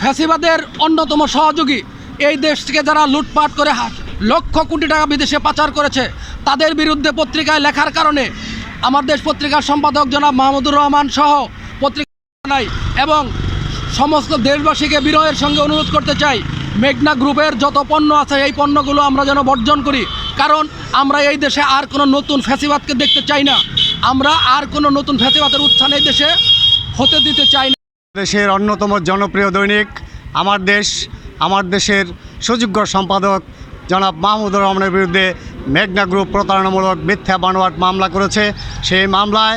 ফ্যাসিবাদের অন্যতম সহযোগী। এই দেশকে যারা লুটপাট করে লক্ষ কোটি টাকা বিদেশে পাচার করেছে, তাদের বিরুদ্ধে পত্রিকায় লেখার কারণে আমার দেশ পত্রিকার সম্পাদক জনাব মাহমুদুর রহমান সহ পত্রিকা নাই এবং সমস্ত দেশবাসীকে বিরয়ের সঙ্গে অনুরোধ করতে চাই, মেঘনা গ্রুপের যত পণ্য আছে, এই পণ্যগুলো আমরা যেন বর্জন করি। কারণ আমরা এই দেশে আর কোনো নতুন ফ্যাসিবাদকে দেখতে চাই না। আমরা আর কোনো নতুন ফ্যাসিবাদের উত্থান এই দেশে হতে দিতে চাই না। দেশের অন্যতম জনপ্রিয় দৈনিক, আমার দেশ, আমার দেশের সুযোগ্য সম্পাদক জনাব মাহমুদুর রহমানের বিরুদ্ধে মেঘনা গ্রুপ প্রতারণামূলক মিথ্যা বানোয়াট মামলা করেছে। সেই মামলায়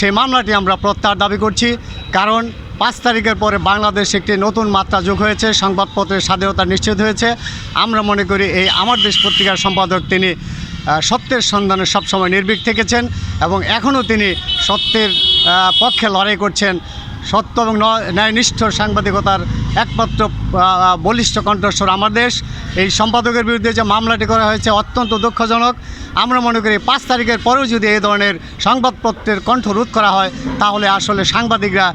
সেই মামলাটি আমরা প্রত্যাহার দাবি করছি কারণ পাঁচ তারিখের পরে বাংলাদেশ একটি নতুন মাত্রা যোগ হয়েছে, সংবাদপত্রের স্বাধীনতা নিশ্চিত হয়েছে। আমরা মনে করি এই আমার দেশ পত্রিকার সম্পাদক তিনি সত্যের সন্ধানে সবসময় নির্ভীক থেকেছেন এবং এখনও তিনি সত্যের পক্ষে লড়াই করছেন। সত্য এবং ন্যায়নিষ্ঠ সাংবাদিকতার একমাত্র বলিষ্ঠ কণ্ঠস্বর আমার দেশ। এই সম্পাদকের বিরুদ্ধে যে মামলাটি করা হয়েছে অত্যন্ত দুঃখজনক। আমরা মনে করি পাঁচ তারিখের পরেও যদি এই ধরনের সংবাদপত্রের কণ্ঠ রোধ করা হয়, তাহলে আসলে সাংবাদিকরা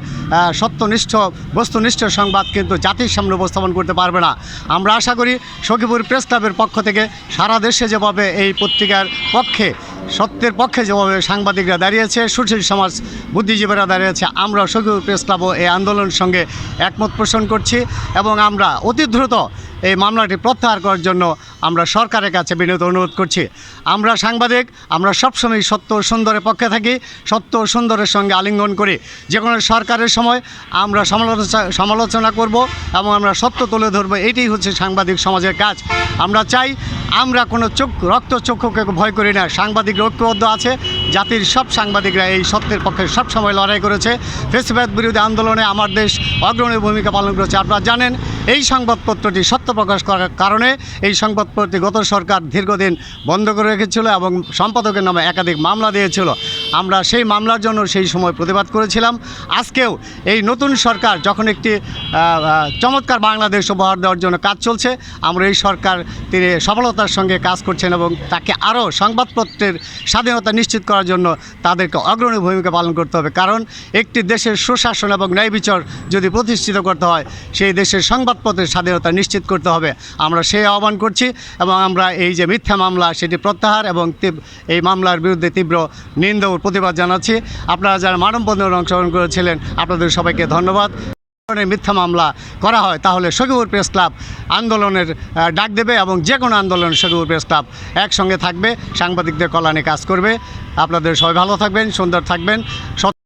সত্যনিষ্ঠ, বস্তুনিষ্ঠ সংবাদ কিন্তু জাতির সামনে উপস্থাপন করতে পারবে না। আমরা আশা করি সখীপুর প্রেস ক্লাবের পক্ষ থেকে সারা দেশে যেভাবে এই পত্রিকার পক্ষে সত্যের পক্ষে যেভাবে সাংবাদিকরা দাঁড়িয়েছে, সুশীল সমাজ বুদ্ধিজীবীরা দাঁড়িয়েছে, আমরা সখীপুর প্রেস ক্লাবও এই আন্দোলনের সঙ্গে একমত পোষণ করছি এবং আমরা অতি দ্রুত এই মামলাটি প্রত্যাহার করার জন্য আমরা সরকারের কাছে বিনীত অনুরোধ করছি। আমরা সাংবাদিক, আমরা সবসময় সত্য সুন্দরের পক্ষে থাকি, সত্য সুন্দরের সঙ্গে আলিঙ্গন করি। যে কোনো সরকারের সময় আমরা সমালোচনা সমালোচনা করব এবং আমরা সত্য তুলে ধরবো এটাই হচ্ছে সাংবাদিক সমাজের কাজ। আমরা চাই আমরা কোনো চোখ, রক্ত চক্ষুকে ভয় করি না। সাংবাদিক ঐক্যবদ্ধ আছে জাতির সব সাংবাদিকরা এই সত্যের পক্ষে সবসময় লড়াই করেছে। ফেসিবাদ বিরোধী আন্দোলনে আমার দেশ অগ্রণী ভূমিকা পালন করেছে। আপনারা জানেন, এই সংবাদপত্রটি সত্য প্রকাশ করার কারণে এই সংবাদপত্রটি গত সরকার দীর্ঘদিন বন্ধ করে রেখেছিল এবং সম্পাদকের নামে একাধিক মামলা দিয়েছিল। আমরা সেই মামলার জন্য সেই সময় প্রতিবাদ করেছিলাম। আজকেও এই নতুন সরকার যখন একটি চমৎকার বাংলাদেশ উপহার দেওয়ার জন্য কাজ চলছে, আমরা এই সরকার তিনি সফলতার সঙ্গে কাজ করছেন এবং তাকে আরও সংবাদপত্রের স্বাধীনতা নিশ্চিত করার জন্য তাদেরকে অগ্রণী ভূমিকা পালন করতে হবে। কারণ একটি দেশের সুশাসন এবং ন্যায় বিচার যদি প্রতিষ্ঠিত করতে হয়, সেই দেশের সংবাদপত্রের স্বাধীনতা নিশ্চিত করতে হবে। আমরা সেই আহ্বান করছি এবং আমরা এই যে মিথ্যা মামলা, সেটি প্রত্যাহার এবং এই মামলার বিরুদ্ধে তীব্র নিন্দা প্রতিবাদ জানাচ্ছি। আপনারা যারা মানববন্ধনে অংশগ্রহণ করেছিলেন, আপনাদের সবাইকে ধন্যবাদ। ধরনের মিথ্যা মামলা করা হয়, তাহলে সখিপুর প্রেস ক্লাব আন্দোলনের ডাক দেবে এবং যে কোনো আন্দোলন সখিপুর প্রেস ক্লাব একসঙ্গে থাকবে। সাংবাদিকদের কল্যাণে কাজ করবে। আপনাদের সবাই ভালো থাকবেন, সুন্দর থাকবেন।